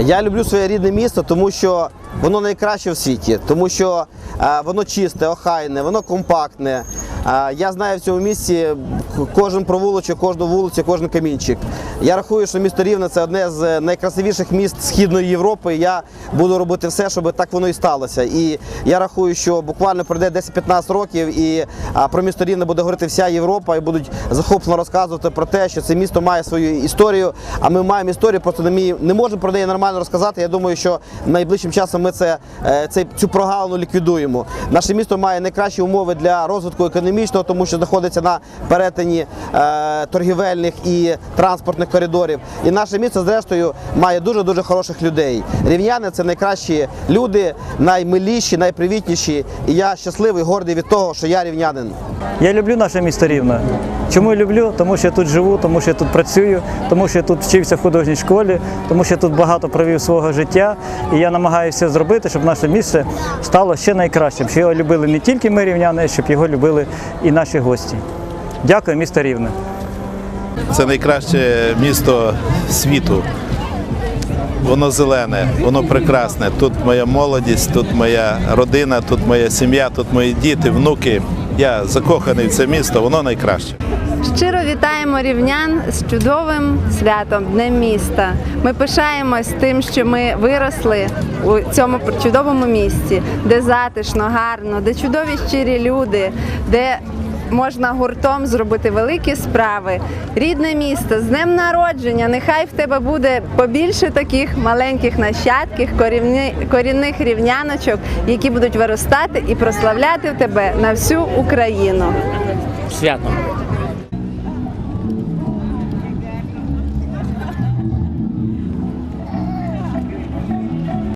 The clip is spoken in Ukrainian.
Я люблю своє рідне місто, тому що воно найкраще в світі, тому що е, воно чисте, охайне, воно компактне. Я знаю в цьому місті кожен провулочок, кожну вулицю, кожен камінчик. Я рахую, що місто Рівне це одне з найкрасивіших міст Східної Європи. Я буду робити все, щоб так воно і сталося. І я рахую, що буквально пройде 10-15 років, і про місто Рівне буде говорити вся Європа, і будуть захоплено розказувати про те, що це місто має свою історію. А ми маємо історію, просто не, можемо про неї нормально розказати. Я думаю, що найближчим часом ми е, цю прогалину ліквідуємо. Наше місто має найкращі умови для розвитку економічного, тому що знаходиться на перетині е, торгівельних і транспортних коридорів. І наше місто, зрештою, має дуже дуже хороших людей. Рівняни це найкращі люди, наймиліші, найпривітніші. І я щасливий, гордий від того, що я рівнянин. Я люблю наше місто Рівне. Чому я люблю? Тому що я тут живу, тому що я тут працюю, тому що я тут вчився в художній школі, тому що я тут багато провів свого життя. І я намагаюся зробити, щоб наше місце стало ще найкращим, щоб його любили не тільки ми рівняни, щоб його любили і наші гості. Дякую, місто Рівне. Це найкраще місто світу. Воно зелене, воно прекрасне. Тут моя молодість, тут моя родина, тут моя сім'я, тут мої діти, внуки. Я закоханий в це місто, воно найкраще. Щиро вітаємо рівнян з чудовим святом Днем міста. Ми пишаємось тим, що ми виросли у цьому чудовому місці, де затишно, гарно, де чудові щирі люди, де можна гуртом зробити великі справи. Рідне місто з днем народження. Нехай в тебе буде побільше таких маленьких нащадків, корінни- корінних рівняночок, які будуть виростати і прославляти тебе на всю Україну. святом.